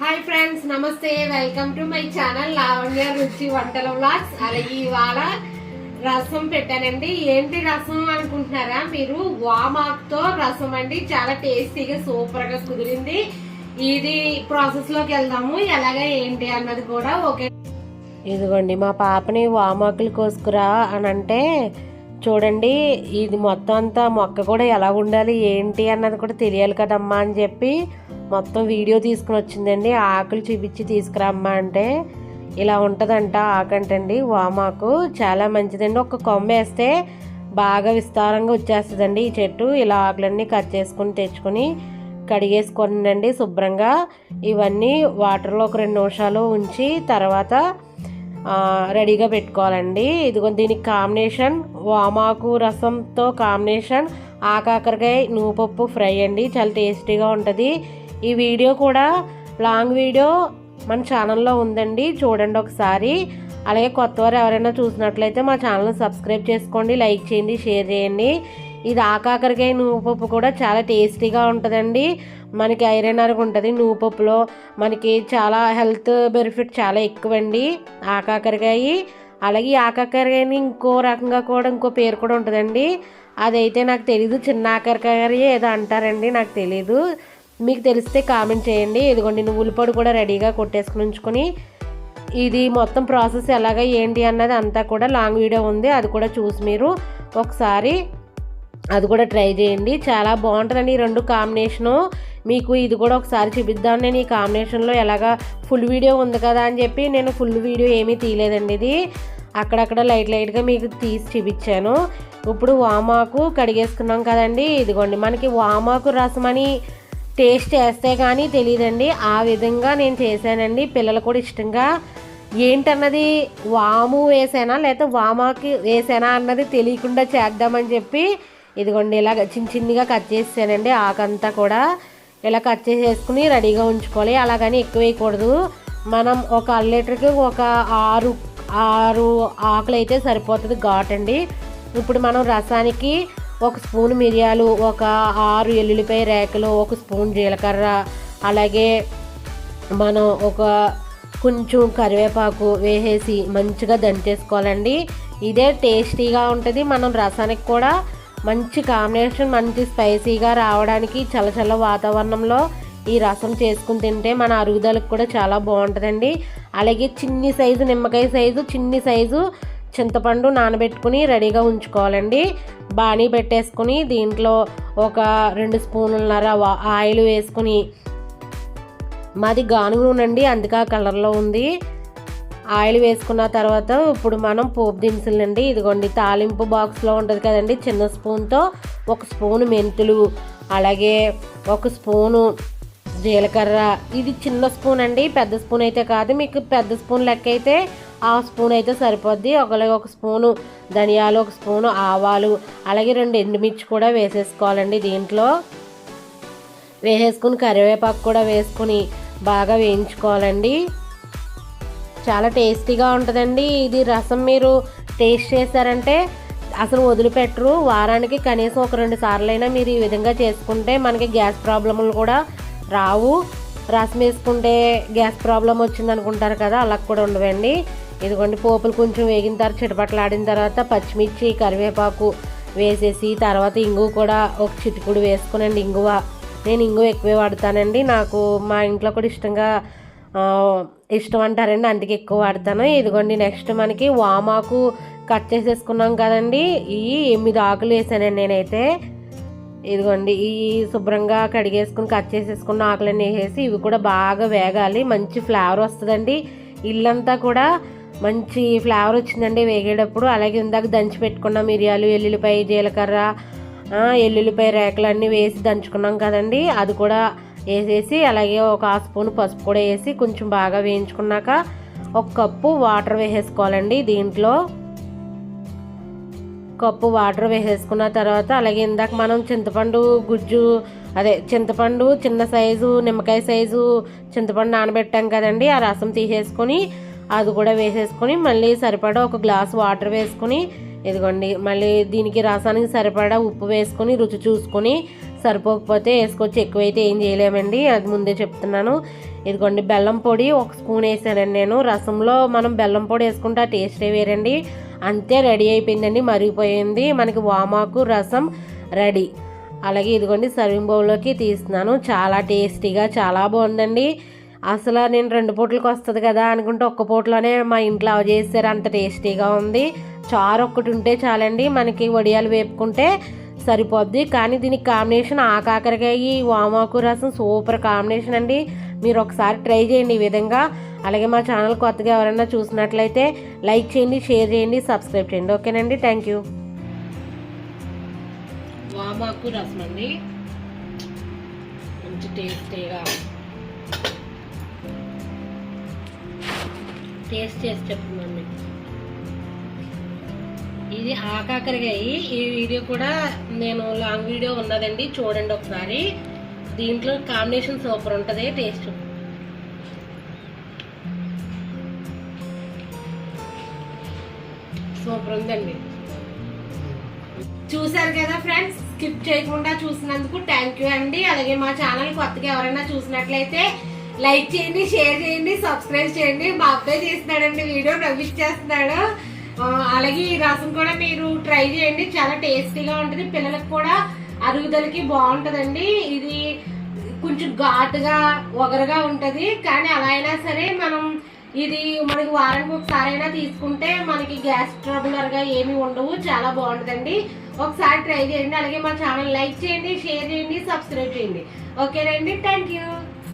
Hi friends నమస్తే welcome to my channel Lavanya రుచి వంటల వ్లాగ్స్ అలాగే ఇవాళ రసం పెట్టానండి. ఏంటి రసం అనుకుంటున్నారా మీరు? వామాక్తో రసం అండి. చాలా టేస్టీగా సూపర్గా కుదిరింది. ఇది ప్రాసెస్లోకి వెళ్దాము. ఎలాగ ఏంటి అన్నది కూడా ఓకే. ఇదిగోండి మా పాపని వామాకులు కోసుకురా అని అంటే చూడండి ఇది మొత్తం అంతా మొక్క కూడా ఎలా ఉండాలి ఏంటి అన్నది కూడా తెలియాలి కదమ్మా అని చెప్పి మొత్తం వీడియో తీసుకుని వచ్చిందండి. ఆకులు చూపించి తీసుకురమ్మా అంటే ఇలా ఉంటుందంట ఆకంటండి వామాకు చాలా మంచిదండి. ఒక కొమ్మ వేస్తే బాగా విస్తారంగా వచ్చేస్తుందండి. ఈ చెట్టు ఇలా ఆకులన్నీ కట్ చేసుకుని తెచ్చుకొని కడిగేసుకోనండి శుభ్రంగా. ఇవన్నీ వాటర్లో ఒక రెండు నిమిషాలు ఉంచి తర్వాత రెడీగా పెట్టుకోవాలండి. ఇదిగో దీనికి కాంబినేషన్ వామాకు రసంతో కాంబినేషన్. ఆకాకరకాయ నువ్వుపప్పు ఫ్రై అండి. చాలా టేస్టీగా ఉంటుంది. ఈ వీడియో కూడా లాంగ్ వీడియో మన ఛానల్లో ఉందండి. చూడండి ఒకసారి. అలాగే కొత్తవారు ఎవరైనా చూసినట్లయితే మా ఛానల్ సబ్స్క్రైబ్ చేసుకోండి లైక్ చేయండి షేర్ చేయండి. ఇది ఆకాకరకాయ నువ్వుపప్పు కూడా చాలా టేస్టీగా ఉంటుందండి. మనకి ఐరన్ అరకు ఉంటుంది నువ్వుపప్పులో మనకి చాలా హెల్త్ బెనిఫిట్ చాలా ఎక్కువండి ఆకాకరకాయ. అలాగే ఈ ఆకాకరకాయని ఇంకో రకంగా కూడా ఇంకో పేరు కూడా ఉంటుందండి. అదైతే నాకు తెలీదు చిన్న ఆకాకరకాయ ఏదో అంటారండి నాకు తెలీదు. మీకు తెలిస్తే కామెంట్ చేయండి. ఇదిగోండి నువ్వుల పొడి కూడా రెడీగా కొట్టేసుకుని ఉంచుకొని ఇది మొత్తం ప్రాసెస్ ఎలాగ ఏంటి అన్నది అంతా కూడా లాంగ్ వీడియో ఉంది. అది కూడా చూసి మీరు ఒకసారి అది కూడా ట్రై చేయండి. చాలా బాగుంటుందండి ఈ రెండు కాంబినేషను. మీకు ఇది కూడా ఒకసారి చూపిద్దాం. నేను ఈ కాంబినేషన్లో ఎలాగా ఫుల్ వీడియో ఉంది కదా అని చెప్పి నేను ఫుల్ వీడియో ఏమీ తీయలేదండి ఇది. అక్కడక్కడ లైట్ లైట్గా మీకు తీసి చూపించాను. ఇప్పుడు వామాకు కడిగేసుకున్నాం కదండి. ఇదిగోండి మనకి వామాకు రసం అని టేస్ట్ చేస్తే కానీ తెలియదండి ఆ విధంగా నేను చేశానండి. పిల్లలు కూడా ఇష్టంగా ఏంటన్నది వాము వేసానా లేకపోతే వామాకి వేసానా అన్నది తెలియకుండా చేద్దామని చెప్పి ఇదిగోండి ఇలా చిన్న చిన్నగా కట్ చేసానండి ఆకంతా కూడా ఇలా కట్ చేసేసుకుని రెడీగా ఉంచుకోవాలి. అలాగని ఎక్కువ వేయకూడదు. మనం ఒక అల్లీటర్కి ఒక ఆరు ఆరు ఆకులు అయితే సరిపోతుంది ఘాట్ అండి ఇప్పుడు మనం రసానికి ఒక స్పూన్ మిరియాలు ఒక ఆరు ఎల్లుల్లిపాయ రేకలు ఒక స్పూన్ జీలకర్ర అలాగే మనం ఒక కొంచెం కరివేపాకు వేసేసి మంచిగా దంచేసుకోవాలండి. ఇదే టేస్టీగా ఉంటుంది మనం రసానికి కూడా మంచి కాంబినేషన్ మంచి స్పైసీగా రావడానికి చల్లచల్ల వాతావరణంలో ఈ రసం చేసుకుని తింటే మన అరుగుదలకు కూడా చాలా బాగుంటుందండి. అలాగే చిన్ని సైజు నిమ్మకాయ సైజు చిన్ని సైజు చింతపండు నానబెట్టుకుని రెడీగా ఉంచుకోవాలండి. బాణీ పెట్టేసుకుని దీంట్లో ఒక రెండు స్పూన్లన్నర ఆయిల్ వేసుకుని మాది గానుగ నూనె అండి అందుకే ఆ కలర్లో ఉంది. ఆయిల్ వేసుకున్న తర్వాత ఇప్పుడు మనం పోపు దినుసులండి ఇదిగోండి తాలింపు బాక్స్లో ఉంటుంది కదండి చిన్న స్పూన్తో ఒక స్పూన్ మెంతులు అలాగే ఒక స్పూను జీలకర్ర. ఇది చిన్న స్పూన్ అండి పెద్ద స్పూన్ అయితే కాదు మీకు పెద్ద స్పూన్ లెక్క అయితే ఆ స్పూన్ అయితే సరిపోద్ది. ఒకలాగే ఒక స్పూను ధనియాలు ఒక స్పూను ఆవాలు అలాగే రెండు ఎండుమిర్చి కూడా వేసేసుకోవాలండి దీంట్లో. వేసేసుకుని కరివేపాకు కూడా వేసుకుని బాగా వేయించుకోవాలండి. చాలా టేస్టీగా ఉంటుందండి. ఇది రసం మీరు టేస్ట్ చేశారంటే అసలు వదిలిపెట్టరు. వారానికి కనీసం ఒక రెండు సార్లైనా మీరు ఈ విధంగా చేసుకుంటే మనకి గ్యాస్ ప్రాబ్లములు కూడా రావు. రసం వేసుకుంటే గ్యాస్ ప్రాబ్లం వచ్చింది అనుకుంటారు కదా అలా కూడా ఉండవండి. ఇదిగోండి పోపులు కొంచెం వేగిన తర్వాత చిటపట్లాడిన తర్వాత పచ్చిమిర్చి కరివేపాకు వేసేసి తర్వాత ఇంగు కూడా ఒక చిటికుడు వేసుకునండి ఇంగువ. నేను ఇంగువ ఎక్కువే వాడతానండి. నాకు మా ఇంట్లో కూడా ఇష్టంగా ఇష్టం అంటారండి. అందుకే ఎక్కువ వాడతాను. ఇదిగోండి నెక్స్ట్ మనకి వామాకు కట్ చేసేసుకున్నాం కదండి. ఈ ఎనిమిది ఆకులు వేసానండి నేనైతే. ఇదిగోండి ఈ శుభ్రంగా కడిగేసుకుని కట్ చేసేసుకున్న ఆకులన్నీ వేసేసి ఇవి కూడా బాగా వేగాలి. మంచి ఫ్లేవర్ వస్తుందండి. ఇల్లంతా కూడా మంచి ఫ్లేవర్ వచ్చిందండి వేగేటప్పుడు. అలాగే ఇందాక దంచి పెట్టుకున్న మిరియాలు ఎల్లుల్లిపాయ జీలకర్ర ఎల్లుల్లిపాయ రేకలు అన్నీ వేసి దంచుకున్నాం కదండి. అది కూడా వేసేసి అలాగే ఒక ఆ స్పూన్ పసుపు కూడా వేసి కొంచెం బాగా వేయించుకున్నాక ఒక కప్పు వాటర్ వేసేసుకోవాలండి దీంట్లో. కప్పు వాటర్ వేసేసుకున్న తర్వాత అలాగే ఇందాక మనం చింతపండు గుజ్జు అదే చింతపండు చిన్న సైజు నిమ్మకాయ సైజు చింతపండు నానబెట్టాం కదండి. ఆ రసం తీసేసుకొని అది కూడా వేసేసుకొని మళ్ళీ సరిపడా ఒక గ్లాస్ వాటర్ వేసుకొని ఇదిగోండి మళ్ళీ దీనికి రసానికి సరిపడా ఉప్పు వేసుకొని రుచి చూసుకొని సరిపోకపోతే వేసుకోవచ్చు. ఎక్కువైతే ఏం చేయలేమండి. అది ముందే చెప్తున్నాను. ఇదిగోండి బెల్లం పొడి ఒక స్పూన్ వేసానండి నేను. రసంలో మనం బెల్లం పొడి వేసుకుంటే ఆ టేస్టే వేరండి. అంతే రెడీ అయిపోయిందండి మరిగిపోయింది. మనకి వామాకు రసం రెడీ. అలాగే ఇదిగోండి సర్వింగ్ బౌల్లోకి తీస్తున్నాను. చాలా టేస్టీగా చాలా బాగుందండి. అసలు నేను రెండు పూటలకు వస్తుంది కదా అనుకుంటే ఒక్క పూటలోనే మా ఇంట్లో అవి చేశారు అంత టేస్టీగా ఉంది. చారు ఒక్కటి ఉంటే చాలండి. మనకి వడియాలు వేపుకుంటే సరిపోద్ది. కానీ దీనికి కాంబినేషన్ ఆకాకరకాయ వామాకు రసం సూపర్ కాంబినేషన్ అండి. మీరు ఒకసారి ట్రై చేయండి ఈ విధంగా. అలాగే మా ఛానల్ కొత్తగా ఎవరైనా చూసినట్లయితే లైక్ చేయండి షేర్ చేయండి సబ్స్క్రైబ్ చేయండి. ఓకేనండి. Thank you. వామాకు రసం అండి. మంచి టేస్టీగా టేస్ట్ చేసి చెప్తున్నాను ఇది ఆకాకరకాయ. ఈ వీడియో కూడా నేను లాంగ్ వీడియో ఉన్నదండి చూడండి ఒకసారి. దీంట్లో కాంబినేషన్ సూపర్ ఉంటుంది టేస్ట్. సూపర్ ఉందండి. చూసారు కదా ఫ్రెండ్స్ స్కిప్ చేయకుండా చూసినందుకు థ్యాంక్ యూ అండి. అలాగే మా ఛానల్ కొత్తగా ఎవరైనా చూసినట్లయితే లైక్ చేయండి షేర్ చేయండి సబ్స్క్రైబ్ చేయండి. మా అబ్బాయి చేస్తున్నాడండి వీడియో నవ్విచ్చేస్తున్నాడు. అలాగే ఈ రసం కూడా మీరు ట్రై చేయండి. చాలా టేస్టీగా ఉంటుంది. పిల్లలకు కూడా అరుగుదలకి బాగుంటుందండి. ఇది కొంచెం ఘాటుగా ఒగరుగా ఉంటుంది. కానీ అలా అయినా సరే మనం ఇది మనకి వారానికి ఒకసారి అయినా తీసుకుంటే మనకి గ్యాస్ ట్రబులర్గా ఏమి ఉండవు. చాలా బాగుంటుందండి. ఒకసారి ట్రై చేయండి. అలాగే మా ఛానల్ లైక్ చేయండి షేర్ చేయండి సబ్స్క్రైబ్ చేయండి. ఓకేనండి. Thank you.